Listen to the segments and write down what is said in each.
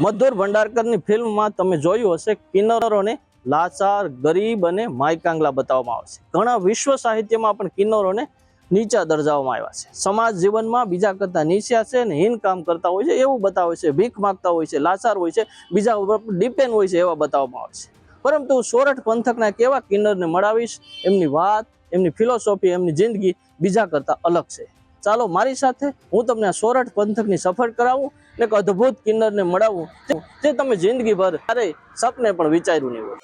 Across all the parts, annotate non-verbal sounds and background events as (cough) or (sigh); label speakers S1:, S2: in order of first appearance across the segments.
S1: મધુર ભંડારકરની ફિલ્મમાં તમે જોયું હશે, કિન્નરોને લાચાર, ગરીબ અને માયકાંગલા બતાવવામાં આવે છે. ઘણા વિશ્વ સાહિત્યમાં પણ કિન્નરોને નીચા દર્જાવામાં આવ્યા છે. સમાજ જીવનમાં બીજા કરતા નીચા છે અને હીન કામ કરતા હોય છે, એવું બતાવે છે. ભીખ માગતા હોય છે, લાચાર હોય છે, બીજા ઉપર ડિપેન્ડ હોય છે એવા બતાવવામાં આવે છે. પરંતુ સોરઠ પંથકના કેવા કિન્નરને મળાવીશ? એમની વાત, એમની ફિલોસોફી, એમની જિંદગી બીજા કરતા અલગ છે. ચાલો મારી સાથે હું તમને આ સોરઠ પંથકની સફર કરાવું ને એક અદ્ભુત કિન્નરને મળાવું, જે તમે જિંદગીભર ક્યારેય સપને પણ વિચાર્યું નહીં હોય.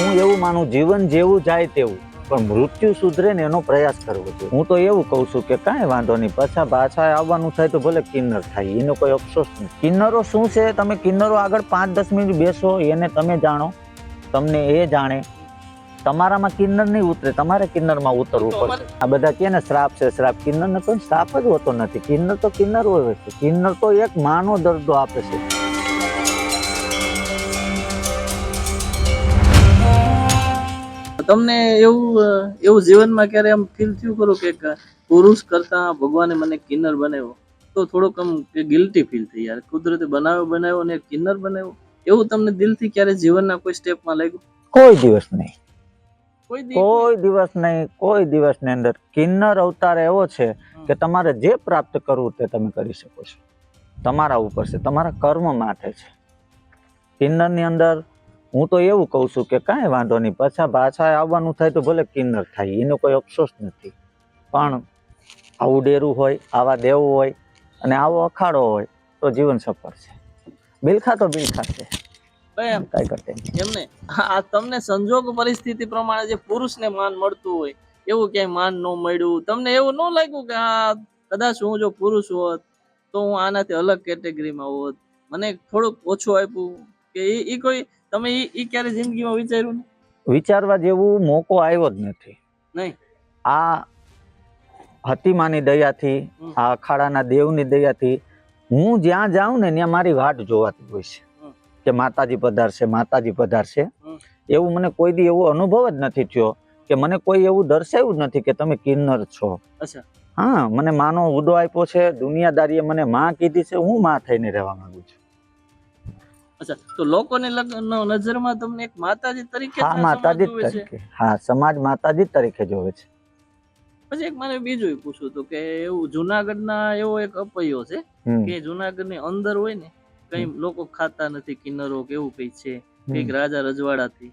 S2: હું એવું માનું, જીવન જેવું જાય તેવું, પણ મૃત્યુ સુધરે ને એનો પ્રયાસ કરવો જોઈએ. હું તો એવું કહું છું કે કાંઈ વાંધો નહીં, પાછા પાછા આવવાનું થાય તો ભલે કિન્નર થાય, એનો કોઈ અફસોસ નહીં. કિન્નરો શું છે? તમે કિન્નરો આગળ પાંચ દસ મિનિટ બેસો, એને તમે જાણો, તમને એ જાણે તમારામાં કિન્નર નહીં ઉતરે તમારે કિન્નરમાં ઉતરવું પડશે. આ બધા કે ને શ્રાપ છે શ્રાપ. કિન્નર ને કોઈ શ્રાપ જ હોતો નથી. કિન્નર તો કિન્નર હોય છે કિન્નર તો એક માનો દર્દો આપે છે.
S1: તમને એવું એવું જીવનમાં ક્યારે આમ ફીલ થયું કરો કે પુરુષ કરતા ભગવાને મને કિન્નર બનાવ્યો? તો થોડોક આમ કે ગિલ્ટી ફીલ થઈ યાર. કુદરતે બનાવ્યો બનાવ્યો અને કિન્નર બનાવ્યો. એવું તમને દિલથી ક્યારે જીવનના કોઈ સ્ટેપમાં લાગ્યું?
S2: કોઈ દિવસ નહીં.
S1: કોઈ
S2: દિવસ નહીં કોઈ દિવસની અંદર કિન્નર અવતાર એવો છે કે તમારે જે પ્રાપ્ત કરવું તે તમે કરી શકો છો. તમારા ઉપર છે તમારા કર્મ માટે છે. કિન્નરની અંદર હું તો એવું કહું છું કે કાંઈ વાંધો નહીં પાછા પાછા આવવાનું થાય તો ભલે કિન્નર થાય એનો કોઈ અફસોસ નથી. પણ આવું ડેરું હોય આવા દેવું હોય અને આવો અખાડો હોય તો જીવન સફળ છે. બિલખા તો બિલખા છે.
S1: એમ.
S2: કઈ કરતે
S1: એમને આ તમને સંજોગ પરિસ્થિતિ પ્રમાણે જે પુરુષને માન મળતું હોય એવું ક્યાંય માન ન મળ્યું. તમને એવું ન લાગ્યું કે આ કદાચ હું જો પુરુષ હોત તો હું આનાથી અલગ કેટેગરીમાં હોત? મને થોડુંક ઓછું આપ્યું કે એ એ કોઈ તમે એ ક્યારે જિંદગીમાં વિચાર્યું ને
S2: વિચારવા જેવું મોકો આવ્યો જ નથી.
S1: નહીં.
S2: આ હતીમાની દયાથી આ અખાડાના દેવની દયાથી હું જ્યાં જાઉં ને ત્યાં મારી વાટ જોવાતી હોય છે. કે માતાજી પધારશે માતાજી પધારશે. એવું મને કોઈ દી એવો અનુભવ જ નથી થયો કે મને કોઈ એવું દર્શાવ્યું જ નથી કે તમે કિન્નર છો. હા મને માનો હુદો આપ્યો છે દુનિયાદારીએ મને માં કીધી છે હું માં થઈને રહેવા માંગુ છું.
S1: અચ્છા તો લોકોની નજરમાં તમને એક માતાજી તરીકે જ
S2: હા
S1: સમાજ
S2: માતાજી તરીકે. હા સમાજ માતાજી તરીકે જોવે છે.
S1: પછી એક મને બીજું પૂછવું હતું કે એવું જુનાગઢના એવો એક અપયો છે. કે જુનાગઢની અંદર હોય ને કઈ લોકો ખાતા નથી કિન્નરો કેવું કઈ છે? કંઈક રાજા રજવાડાથી.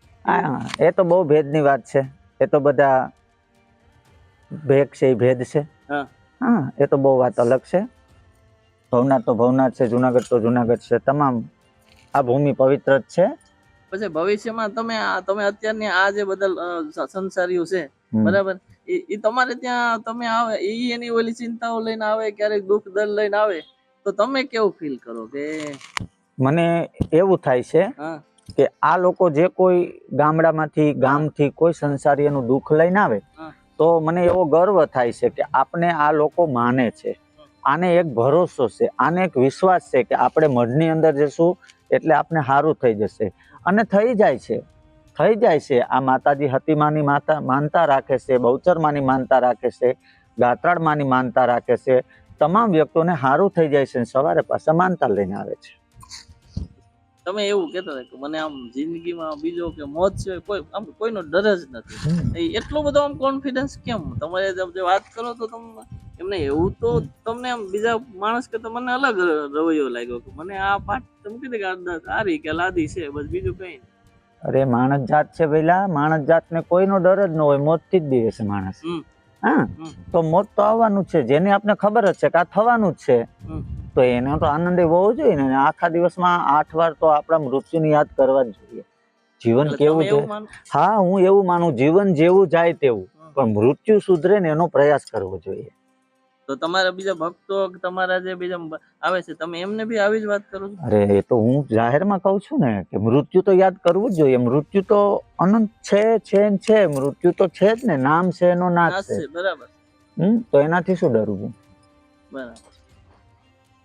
S2: એ તો બહુ ભેદની વાત છે. એ તો બધા ભેગ છે એ ભેદ છે.
S1: હા.
S2: એ તો બહુ વાત અલગ છે. ભવનાથ તો ભવનાથ છે જુનાગઢ તો જુનાગઢ છે. તમામ આ ભૂમિ પવિત્ર જ છે.
S1: પછી ભવિષ્યમાં તમે તમે અત્યારની આ જે બધા અ, સંસારીઓ છે બરાબર? એ તમારે ત્યાં તમે આવે એ એની ઓલી ચિંતાઓ લઈને આવે ક્યારેક દુઃખ દર્દ લઈને આવે? તો તમે કેવું ફીલ કરો કે
S2: મને એવું થાય છે કે આ લોકો જે કોઈ ગામડામાંથી ગામથી કોઈ સંસારી એનું દુઃખ લઈને આવે તો મને એવો ગર્વ થાય છે કે આપણે આ લોકો માને છે. આને એક ભરોસો છે આને એક વિશ્વાસ છે કે આપણે મઢની અંદર જશું એટલે આપણે સારું થઈ જશે. અને થઈ જાય છે થઈ જાય છે. આ માતાજી હતીમાની માતા માનતા રાખે છે બહુચરમાની માનતા રાખે છે ગાત્રાળમાની માનતા રાખે છે તમામ વ્યક્તોને સારું થઈ જાય છે સવારે પાછા માનતા લઈને આવે છે.
S1: તમે એવું કહેતા હતા કે મને આમ જિંદગીમાં બીજો કે મોત છે કોઈ આમ કોઈનો ડર જ નથી. એટલો બધો આમ કોન્ફિડન્સ કેમ? તમારે જે વાત કરો તો તમે એમને એવું તો તમને આમ બીજા માણસ કરતા મને અલગ રવૈયો લાગ્યો કે મને આ પાઠ તમે કીધું કે આ સારી કે લાદી છે બસ બીજું કઈ નહીં.
S2: અરે માણસ જાત છે પેલા માણસ જાતને કોઈનો ડર જ ન હોય મોતથી જ બીવે છે માણસ.
S1: હમ.
S2: હા. તો મોત તો આવવાનું છે. જેની આપણે ખબર જ છે કે આ થવાનું જ છે. તો એનો તો આનંદ હોવો જોઈએ ને. આખા દિવસમાં આઠ વાર તો આપણા મૃત્યુની યાદ કરવા જ જોઈએ. જીવન કેવું છે? હા હું એવું માનું. જીવન જેવું જાય તેવું. પણ મૃત્યુ સુધરે ને એનો પ્રયાસ કરવો જોઈએ.
S1: તો તમારા બીજા ભક્તો તમારા જે બીજા આવે છે તમે એમને બી આવી જ વાત કરો છો?
S2: અરે એ તો હું જાહેરમાં કહું છું ને કે મૃત્યુ તો યાદ કરવું જ જોઈએ. મૃત્યુ તો અનંત છે છે ને છે. મૃત્યુ તો છે જ ને. નામ છે એનો નાશ છે.
S1: બરાબર.
S2: હમ તો એનાથી શું ડરવું
S1: બરાબર.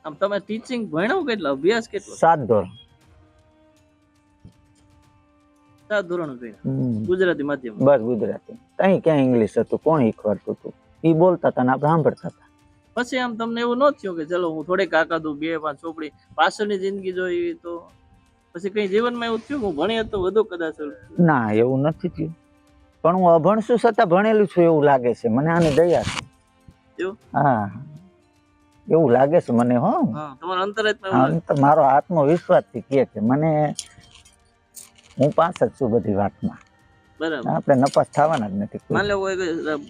S1: આમ તમે ટીચિંગ ભણ્યો કેટલો? અભ્યાસ કેટલો?
S2: સાત ધોરણ.
S1: સાત ધોરણ ભણ્યા. ગુજરાતી માધ્યમ
S2: બસ ગુજરાતી. કઈ ક્યાં ઇંગ્લિશ હતું કોણ શીખવાડતું હતું. એ બોલતા હતા ને આપણે સાંભળતા હતા
S1: પછી આમ તમને એવું ન થયું કે ચલો હું થોડીક આકાદું બે પાંચ ચોપડી પાછળની જિંદગી જોઈ તો પછી કઈ જીવનમાં એવું થયું હું ભણી તો વધુ કદાચ
S2: ના એવું નથી થયું. પણ હું અભણ છું છતાં ભણેલું છું એવું લાગે છે. મને આની દયા છે? હા. એવું લાગે છે મને હો.
S1: તમારો
S2: મારો આત્મવિશ્વાસથી કે મને હું પાસ જ છું બધી વાતમાં.
S1: બરાબર.
S2: આપણે નપાસ થવાના જ નથી.
S1: લો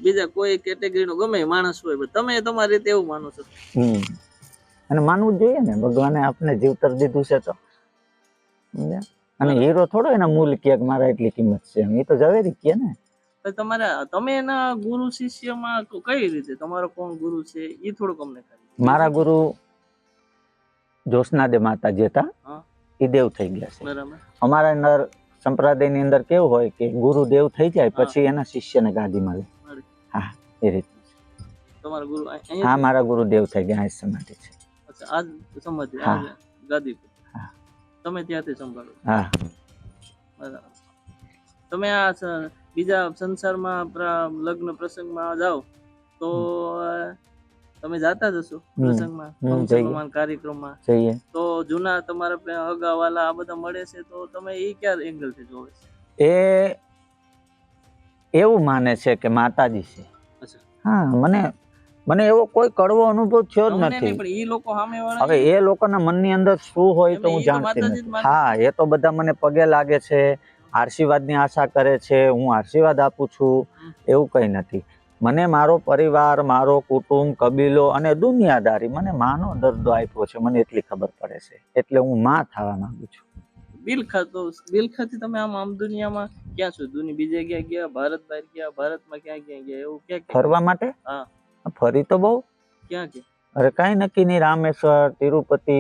S1: બીજા કોઈ કેટેગરી નો ગમે માણસ હોય તમે તમારી રીતે એવું માનો છો.
S2: હમ. અને માનવું જોઈએ ને ભગવાને આપને જીવતર દીધું છે તો. અને હીરો થોડો એના મૂલ કે મારા એટલી કિંમત છે એ તો ઝવેરી કે ને.
S1: તમારા તમે એના ગુરુ શિષ્યમાં ક- કઈ રીતે? તમારો કોણ ગુરુ છે? એ થોડુંક અમને કહી
S2: મારા ગુરુ જોશનાદે માતા જે હતા એ દેવ થઈ ગયા છે.
S1: બરાબર.
S2: અમારા અંદર સંપ્રદાયની અંદર કેવું હોય કે ગુરુ દેવ થઈ જાય પછી એના શિષ્યને લે
S1: બરાબર.
S2: હા એ રીતે.
S1: તમારા
S2: હા મારા ગુરુ દેવ થઈ ગયા આ સમાધિ છે.
S1: આજ સમાધિ
S2: હા.
S1: ગાદી
S2: હા.
S1: તમે ત્યાંથી સંભાળો.
S2: હા.
S1: બરાબર. તમે આ બીજા સંસારમાં લગ્ન પ્રસંગમાં જાઓ તો તમે જાતા જ હશો પ્રસંગમાં કાર્યક્રમમાં.
S2: જઈએ.
S1: તો જૂના તમારા હગાવાલા આ બધા મળે છે તો તમે એ ક્યાં એંગલથી જોવે છે?
S2: એ એવું માને છે કે માતાજી છે. હા મને મને એવો કોઈ કડવો અનુભવ થયો જ નથી. હવે એ લોકોના મનની અંદર શું હોય તો હું જાણતી નથી. હા એ તો બધા મને પગે લાગે છે આશીર્વાદની આશા કરે છે હું આશીર્વાદ આપું છું એવું કઈ નથી. મને મારો પરિવાર મારો કુટુંબ કબીલો અને દુનિયાદારી મને માનો દર્દો આપ્યો છે મને એટલી ખબર પડે છે. એટલે હું માં થવા માંગુ છું.
S1: બિલખા તો તમે આમ આમ દુનિયામાં ક્યાં છો? દુનિયા બીજે ક્યાં ગયા? ભારત બહાર ગયા? ભારતમાં ક્યાં ક્યાં ગયા? એવું ક્યાં
S2: ફરવા માટે?
S1: હા.
S2: ફરી તો બહુ.
S1: ક્યાં ક્યાં
S2: અરે કાઈ નક્કી નહીં રામેશ્વર તિરુપતિ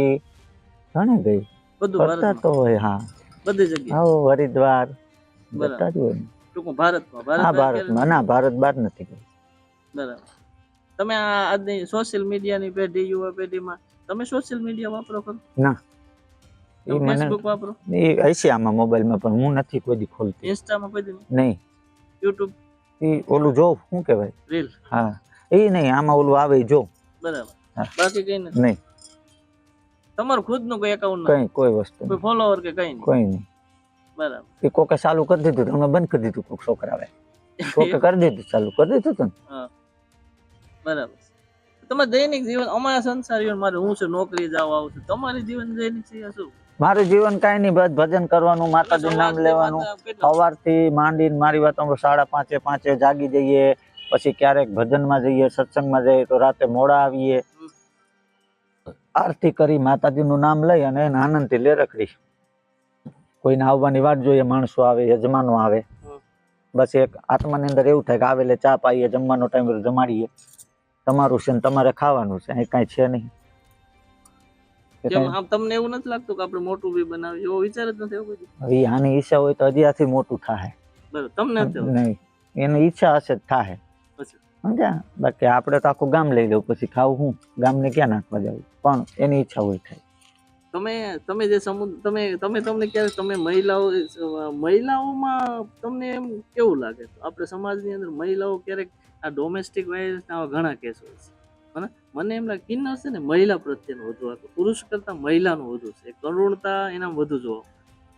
S2: ઘણે ગઈ.
S1: બધું
S2: ફરતા તો હોય હા.
S1: બધી જગ્યાએ?
S2: આવો હરિદ્વાર
S1: બરાબર.
S2: બધા જ હોય.
S1: ટૂંકમાં ભારતમાં. ભારત
S2: ભારતમાં. ના ભારત બહાર નથી ગઈ.
S1: બરાબર. તમે આ આજની સોશિયલ મીડિયાની પેઢી યુવા પેઢીમાં તમે સોશિયલ મીડિયા વાપરો ખરો?
S2: ના.
S1: ફેસબુક વાપરો?
S2: એ હશે આમાં મોબાઈલમાં પણ હું નથી કોઈ દી ખોલતી.
S1: ઇન્સ્ટામાં કોઈ દી
S2: નહીં?
S1: યુટ્યુબ
S2: એ ઓલું જોઉં શું કહેવાય?
S1: રીલ
S2: હા. એ નહીં આમાં ઓલું આવે એ
S1: બરાબર. બાકી કઈ નથી?
S2: નહીં.
S1: તમારું ખુદનું કોઈ એકાઉન્ટ
S2: કઈ કોઈ વસ્તુ
S1: કોઈ ફોલોવર કે કઈ નહીં?
S2: કોઈ નહીં.
S1: બરાબર.
S2: એ કોકે ચાલુ કરી દીધું તો બંધ કરી દીધું કોક છોકરાએ. (laughs) કોકે કરી દીધું ચાલુ કરી દીધું તું ને?
S1: બરાબર તમારે દૈનિક જીવન અમારા સંસારીઓ મારે હું છે નોકરી જાવ આવું છું. તમારી જીવન દૈનિક છે શું?
S2: મારું જીવન કાંઈ નહીં બસ ભજન કરવાનું માતાજી નામ લેવાનું. સવારથી માંડીને મારી વાત સાડા પાંચે પાંચે જાગી જઈએ પછી ક્યારેક ભજનમાં જઈએ સત્સંગમાં જઈએ તો રાતે મોડા આવીએ. આરતી કરી માતાજીનું નામ લઈ અને એને આનંદથી લે રખડી. કોઈને આવવાની વાટ જોઈએ માણસો આવે યજમાનો આવે. બસ એક આત્માની અંદર એવું થાય કે આવે એટલે ચા પાઈએ જમવાનો ટાઈમ જમાડીએ. તમારું છે ને તમારે ખાવાનું છે અહીં કાંઈ છે નહીં.
S1: તમને એવું નથી લાગતું કે આપણે મોટું બી બનાવીએ? એવો વિચાર જ નથી એવું
S2: હવે આની ઈચ્છા હોય તો હજી આથી મોટું થાય
S1: બરાબર તમને
S2: નહીં એની ઈચ્છા હશે જ થાય સમજ્યા? બાકી આપણે તો આખું ગામ લઈ લઉં પછી ખાવું હું? ગામને ક્યાં નાખવા જવું? પણ એની ઈચ્છા હોય થાય.
S1: તમે તમે જે સમુદ્ર તમે તમે તમને ક્યારે તમે મહિલાઓ મહિલાઓમાં તમને એમ કેવું લાગે? આપણે સમાજની અંદર મહિલાઓ ક્યારેક આ ડોમેસ્ટિક વાયલન્સ આવા ઘણા કેસ હોય છે. મને મને એમ લાગે કિન્નર છે ને મહિલા પ્રત્યેનું વધુ આખું પુરુષ કરતા મહિલાનું વધુ છે. કરુણતા એના વધુ જોવા.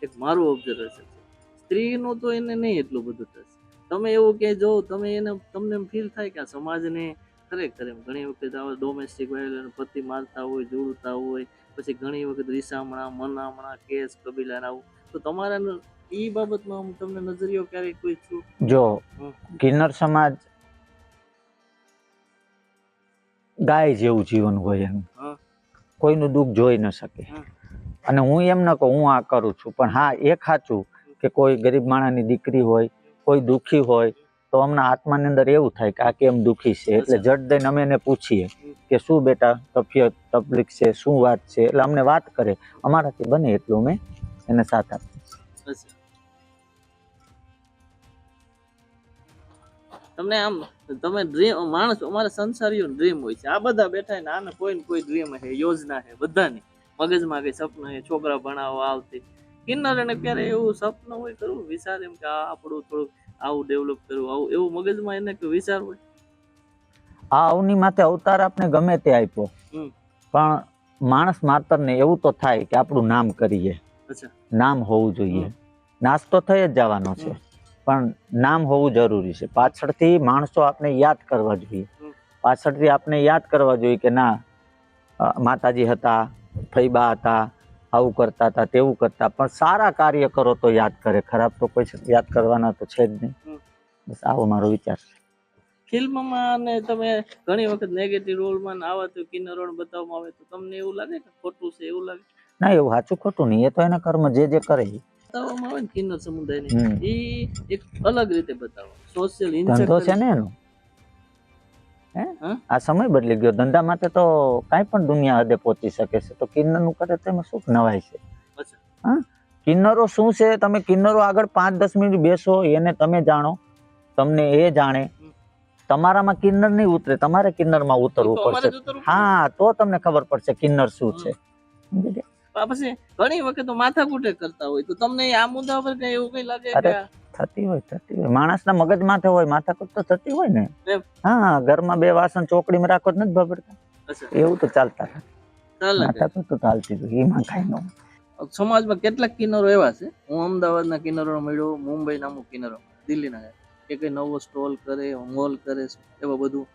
S1: એક મારું ઓબ્ઝર્વેશન છે. સ્ત્રીનું તો એને નહીં એટલું બધું થશે. તમે એવું કે જો તમે એને તમને એમ ફીલ થાય કે આ સમાજને ખરેખર એમ ઘણી વખત આવા ડોમેસ્ટિક વાયલન્સ પતિ મારતા હોય જોડતા હોય પછી ઘણી વખત રીસામણા મનામણા કેસ કબીલા આવું તો તમારા એ બાબતમાં હું તમને નજરિયો ક્યારેક કોઈ છું?
S2: જો કિન્નર સમાજ ગાય જેવું જીવન હોય એનું. કોઈનું દુઃખ જોઈ ન શકે. અને હું એમ ન કહું હું આ કરું છું પણ હા એ સાચું કે કોઈ ગરીબ માણાની દીકરી હોય કોઈ દુઃખી હોય તો અમના આત્માની અંદર એવું થાય કે આ કેમ દુઃખી છે? એટલે. જટ દઈને અમે એને પૂછીએ કે શું બેટા તફિયત તકલીફ છે શું વાત છે? એટલે અમને વાત કરે. અમારાથી બને એટલું અમે એને સાથ આપીએ.
S1: તમને આમ તમે ડ્રીમ માણસ અમારે સંસારીઓ ડ્રીમ હોય છે. આ બધા બેઠા ને આને કોઈ ને કોઈ ડ્રીમ છે યોજના છે બધાની. મગજમાં કઈ સપના છે છોકરા ભણાવવા આવતી. કિન્નર એને ક્યારે એવું સપનું હોય કરવું વિચાર એમ કે આ આપણું થોડુંક આવું ડેવલપ કરવું આવું. એવું મગજમાં એને કે વિચાર હોય?
S2: આ અવની માથે અવતાર આપણે ગમે તે આપ્યો. પણ માણસ માત્ર ને એવું તો થાય કે આપણું નામ કરીએ. નામ હોવું જોઈએ. નાશ તો થઈ જ જવાનો છે. પણ નામ હોવું જરૂરી છે. પાછળથી માણસો આપણે યાદ કરવા જોઈએ. પાછળથી આપણે યાદ કરવા જોઈએ કે ના માતાજી હતા ફૈબા હતા આવું કરતા હતા તેવું કરતા. પણ સારા કાર્ય કરો તો યાદ કરે. ખરાબ તો કોઈ યાદ કરવાના તો છે જ નહીં. બસ આવો મારો વિચાર છે.
S1: ફિલ્મમાં ને તમે ઘણી વખત નેગેટિવ રોલમાં ને આવા તો કિન્નરોને બતાવવામાં આવે તો તમને એવું લાગે કે ખોટું છે એવું લાગે?
S2: ના એવું સાચું ખોટું નહીં. એ તો એના કર્મ જે જે કરે.
S1: બતાવવામાં આવે ને કિન્નર સમુદાયને. એ એક અલગ રીતે બતાવો સોશિયલ
S2: ધંધો છે ને એનો? હા? આ સમય બદલી ગયો. ધંધા માટે તો કાંઈ પણ દુનિયા હદે પહોંચી શકે છે. તો કિન્નરનું કરે તો એમાં શું નવાય છે? હા? કિન્નરો શું છે? તમે કિન્નરો આગળ પાંચ દસ મિનિટ બેસો એને તમે જાણો. તમને એ જાણે. તમારામાં કિન્નર નહીં ઉતરે તમારે કિન્નરમાં ઉતરવું પડશે. હા તો તમને ખબર પડશે કિન્નર શું છે?
S1: પછી ઘણી વખત તો માથાકૂટે કરતા હોય. તો તમને આ મુદ્દા પર કઈ એવું કઈ લાગે કે
S2: થતી હોય થતી હોય. માણસના મગજ માથે હોય માથાકૂટ તો થતી હોય ને. હા ઘરમાં બે વાસણ ચોકડીમાં રાખો નથી ભબડતા એવું તો ચાલતા. માથાકૂટ તો ચાલતી હોય એમાં કઈ ન
S1: સમાજમાં કેટલાક કિનારો એવા છે. હું અમદાવાદના કિનારો મળ્યો મુંબઈના અમુક કિનારો દિલ્હીના કે કઈ નવો સ્ટોલ કરે મોલ કરે એવા બધું.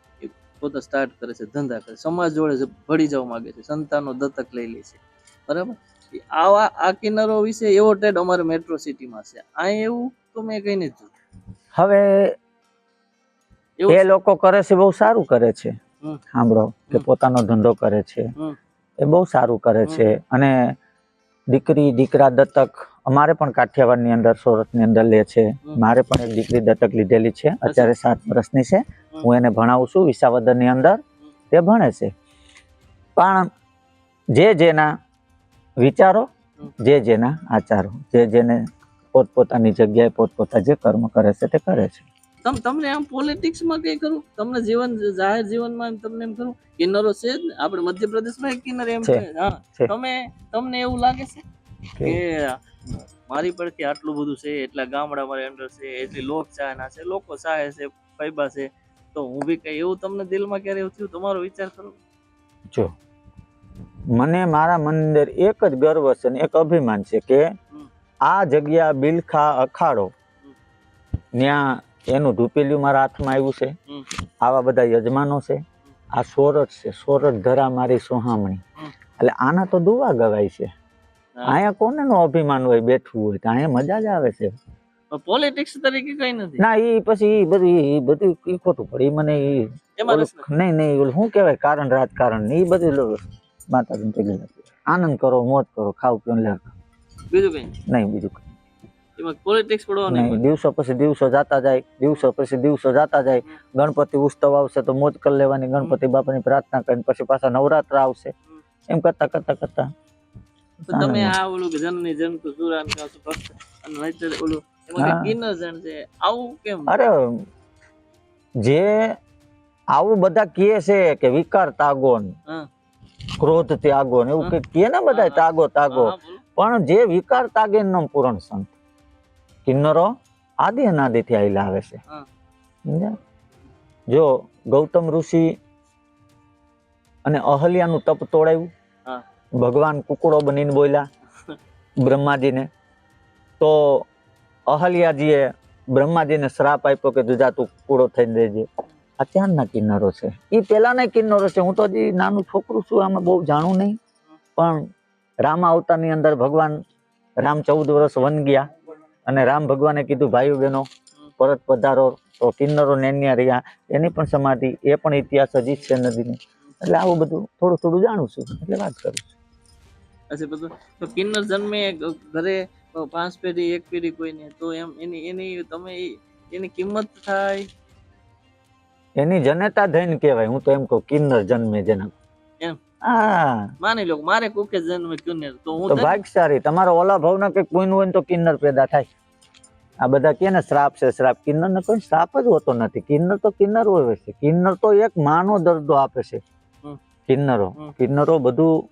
S1: પોતે સ્ટાર્ટ કરે છે ધંધા કરે સમાજ જોડે ભળી જવા માંગે છે સંતાનો દત્તક લઈ લે છે. બરાબર? આવા આ કિનારો વિશે એવો ટ્રેડ અમારે મેટ્રો સિટીમાં છે. આ એવું તો મેં કઈ નથી.
S2: હવે એ લોકો કરે છે બહુ સારું કરે છે. સાંભળો કે પોતાનો ધંધો કરે છે. એ બહુ સારું કરે છે. અને દીકરી દીકરા દત્તક અમારે પણ કાઠિયાવાડની અંદર સુરતની અંદર લે છે. મારે પણ એક દીકરી દત્તક લીધેલી છે. અત્યારે સાત વર્ષની છે. હું એને ભણાવું છું વિસાવદરની અંદર. તે ભણે છે. પણ જે જેના વિચારો જે જેના આચારો જે જેને પોતપોતાની જગ્યાએ પોતપોતા જે કર્મ કરે છે તે કરે છે.
S1: તમ તમને આમ પોલિટિક્સમાં કઈ કરું તમને જીવન જાહેર જીવનમાં તમને એમ કરું કિન્નરો છે જ આપણે મધ્યપ્રદેશમાં એક કિન્નર એમ
S2: છે.
S1: છે? હા. તમે તમને એવું લાગે છે? કે મારી પરથી આટલું બધું છે એટલા ગામડા મારી અંદર છે એટલી લોક ચાહના છે લોકો ચાહે છે ફૈબા છે તો હું બી કઈ એવું તમને દિલમાં ક્યારે એવું થયું? તમારો વિચાર કરો
S2: જો મને મારા મંદર એક જ ગર્વ છે ને એક અભિમાન છે કે આ જગ્યા બિલખા અખાડો. ત્યાં એનું ધૂપેલું મારા હાથમાં આવ્યું છે. આવા બધા યજમાનો છે. આ સોરઠ છે. સોરઠ ધરા મારી સોહામણી. એટલે આના તો દુવા ગવાય છે. અહીંયા કોને નો અભિમાન હોય બેઠવું હોય તો? અહીંયા મજા જ આવે છે.
S1: પોલિટિક્સ તરીકે કઈ નથી.
S2: ના એ પછી ઈ બધું ઈ બધું ઈ ખોટું પડે. ઈ મને ઈ
S1: નથી.
S2: નહીં નહીં ઓલું શું કહેવાય? કારણ રાજકારણ એ બધું માતાજીને પગે લાગે. આનંદ કરો મોજ કરો ખાવ પીઓ લે
S1: બીજું કઈ?
S2: નહીં બીજું કઈ.
S1: એમાં પોલિટિક્સ પડવા
S2: નહીં
S1: નહીં
S2: દિવસો પછી દિવસો જાતા જાય દિવસો પછી દિવસો જાતા જાય. ગણપતિ ઉત્સવ આવશે તો મોજ કરી લેવાની ગણપતિ બાપાની પ્રાર્થના કરીને પછી પાછા નવરાત્ર આવશે. એમ કરતા કરતા કરતા
S1: તો તમે આ ઓલું કે જનની જન સુરાન કા સુ અને નહીતર ઓલું એમાં
S2: હા.
S1: જણ છે આવું કેમ?
S2: અરે જે આવું બધા કહે છે કે વિકાર તાગોન
S1: હા.
S2: ક્રોધ ત્યાગો ને એવું
S1: કઈ
S2: કે ને બધા તાગો તાગો પણ જે વિકાર તાગે નો પૂરણ સંત. કિન્નરો આદિ અનાદિ થી આયેલા આવે છે. જો ગૌતમ ઋષિ અને અહલ્યાનું તપ તોડાયું. ભગવાન કુકડો બનીને બોલ્યા બ્રહ્માજીને. તો અહલ્યાજીએ બ્રહ્માજીને શ્રાપ આપ્યો કે તું જા તું કુકડો થઈને દેજે અત્યારના કિન્નરો છે? એ પહેલાના કિન્નરો છે. હું તો હજી નાનું છોકરું છું, આમાં બહુ જાણું નહીં. પણ રામ અવતારની અંદર ભગવાન રામ ચૌદ વર્ષ વન ગયા અને રામ ભગવાને કીધું, ભાઈઓ બહેનો, પરત પધારો. તો કિન્નરો નેન્યા રહ્યા. એની પણ સમાધિ, એ પણ ઇતિહાસ હજી છે નદીની. એટલે આવું બધું થોડું થોડું જાણું છું. એટલે વાત કરું છું.
S1: બધું તો કિન્નર જન્મે ઘરે પાંચ પેઢી, એક પેઢી કોઈને તો એમ એની એની, તમે એની કિંમત થાય?
S2: એની જનતા ધૈન કહેવાય. હું તો એમ કહું કિન્નર જન્મે જેના.
S1: એમ?
S2: હા.
S1: માની લો મારે કોકે જન્મે કિન્નર તો હું
S2: તો ભાગશાળી તમારો ઓલા ભાવના કંઈક કોઈનું હોય તો કિન્નર પેદા થાય. આ બધા કે ને શ્રાપ છે શ્રાપ. કિન્નર ને કોઈ શ્રાપ જ હોતો નથી. કિન્નર તો કિન્નર હોય છે. કિન્નર તો એક માનો દર્દો આપે છે. કિન્નરો. કિન્નરો બધું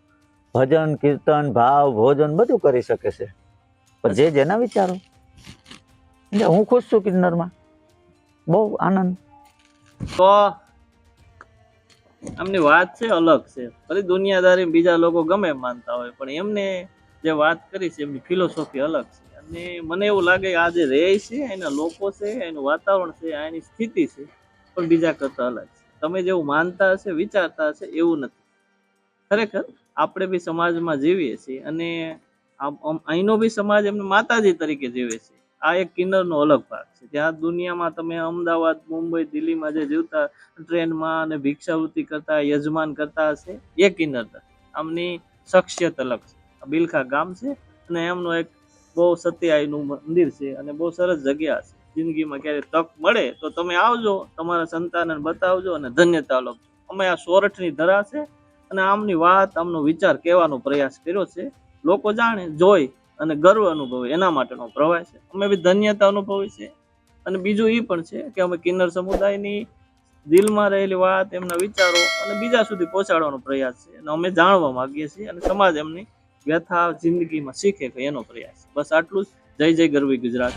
S2: ભજન કીર્તન ભાવ ભોજન બધું કરી શકે છે. પણ જે જેના વિચારો. એટલે હું ખુશ છું કિન્નરમાં. બહુ આનંદ.
S1: તો આમની વાત છે અલગ છે. ભલે દુનિયાદારી બીજા લોકો ગમે માનતા હોય, પણ એમને જે વાત કરી છે, એમની ફિલોસોફી અલગ છે. અને મને એવું લાગે આ જે રહે છે, એના લોકો છે, એનું વાતાવરણ છે એની સ્થિતિ છે, પણ બીજા કરતા અલગ છે. તમે જેવું માનતા હશે, વિચારતા હશે, એવું નથી. ખરેખર, આપણે બી સમાજમાં જીવીએ છીએ અને અહીંનો બી સમાજ એમને માતાજી તરીકે જીવે છે. આ એક કિન્નરનો અલગ ભાગ છે. ત્યાં દુનિયામાં તમે અમદાવાદ, મુંબઈ, દિલ્હીમાં જે જીવતા ટ્રેનમાં અને ભિક્ષાવૃત્તિ કરતા, યજમાન કરતા હશે, એ કિન્નર. આમની શખ્સિયત અલગ છે. બિલખા ગામ છે અને એમનું એક બહુ સત્યાયનું મંદિર છે અને બહુ સરસ જગ્યા છે. જિંદગીમાં ક્યારે તક મળે તો તમે આવજો, તમારા સંતાનને બતાવજો અને ધન્યતા લો અમે આ સોરઠની ધરા છે અને આમની વાત, આમનો વિચાર કહેવાનો પ્રયાસ કર્યો છે. લોકો જાણે જોઈ અને ગર્વ અનુભવે, એના માટેનો પ્રવાસ છે. અમે બી ધન્યતા અનુભવી છે અને બીજું એ પણ છે કે અમે કિન્નર સમુદાયની દિલમાં રહેલી વાત, એમના વિચારો અને બીજા સુધી પહોંચાડવાનો પ્રયાસ છે. અને અમે જાણવા માંગીએ છીએ અને સમાજ એમની વ્યથા જિંદગીમાં શીખે કે એનો પ્રયાસ બસ આટલું જ. જય જય ગરવી ગુજરાત.